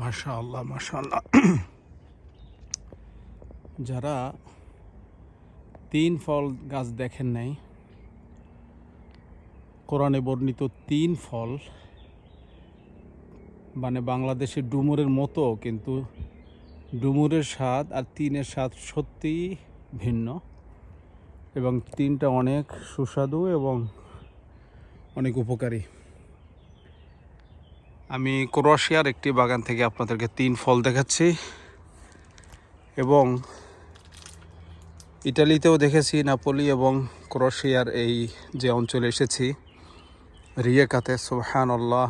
মাশা আল্লাহ মাশা আল্লাহ যারা তিন ফল গাছ দেখেন নাই, কোরআনে বর্ণিত তিন ফল মানে বাংলাদেশে ডুমুরের মতো, কিন্তু ডুমুরের স্বাদ আর তিনের স্বাদ সত্যিই ভিন্ন। এবং তিনটা অনেক সুস্বাদু এবং অনেক উপকারী। আমি ক্রোয়েশিয়ার একটি বাগান থেকে আপনাদেরকে তিন ফল দেখাচ্ছি। এবং ইটালিতেও দেখেছি, নাপোলি এবং ক্রোয়েশিয়ার এই যে অঞ্চলে এসেছি। রিয়েকাতে সুবহান আল্লাহ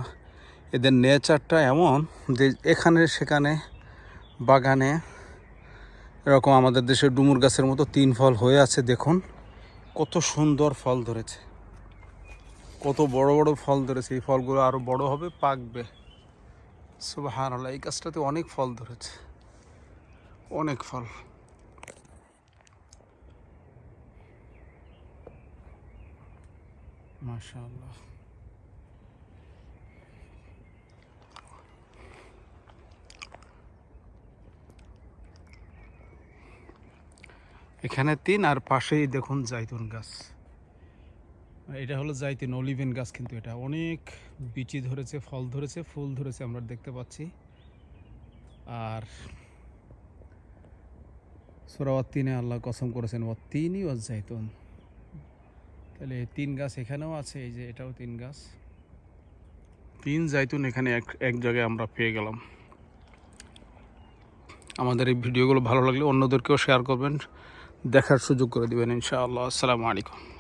এদের নেচারটা এমন যে এখানে সেখানে বাগানে এরকম আমাদের দেশের ডুমুর গাছের মতো তিন ফল হয়ে আছে। দেখুন, কত সুন্দর ফল ধরেছে। কত বড় বড় ফল ধরেছে। এই ফলগুলো আরও বড় হবে, পাকবে। সুবাহান আল্লাহ এই গাছটাতে অনেক ফল ধরেছে। অনেক ফল। এখানে তিন আর পাশেই দেখুন জাইতুন গাছ। এটা হলো জাইতুন অলিভেন গাছ কিন্তু এটা। অনেক বিচি ধরেছে, ফল ধরেছে, ফুল ধরেছে আমরা দেখতে পাচ্ছি। আর সোরাওয়াত তিনে আল্লাহ কসম করেছেন ও তিনই ও জাইতুন। তাহলে তিন গাছ এখানেও আছে, এই যে এটাও তিন গাছ। তিন জাইতুন এখানে এক এক জায়গায় আমরা পেয়ে গেলাম। আমাদের এই ভিডিওগুলো ভালো লাগলে অন্যদেরকেও শেয়ার করবেন, দেখার সুযোগ করে দিবেন, ইনশাআল্লাহ। আসসালামু আলাইকুম।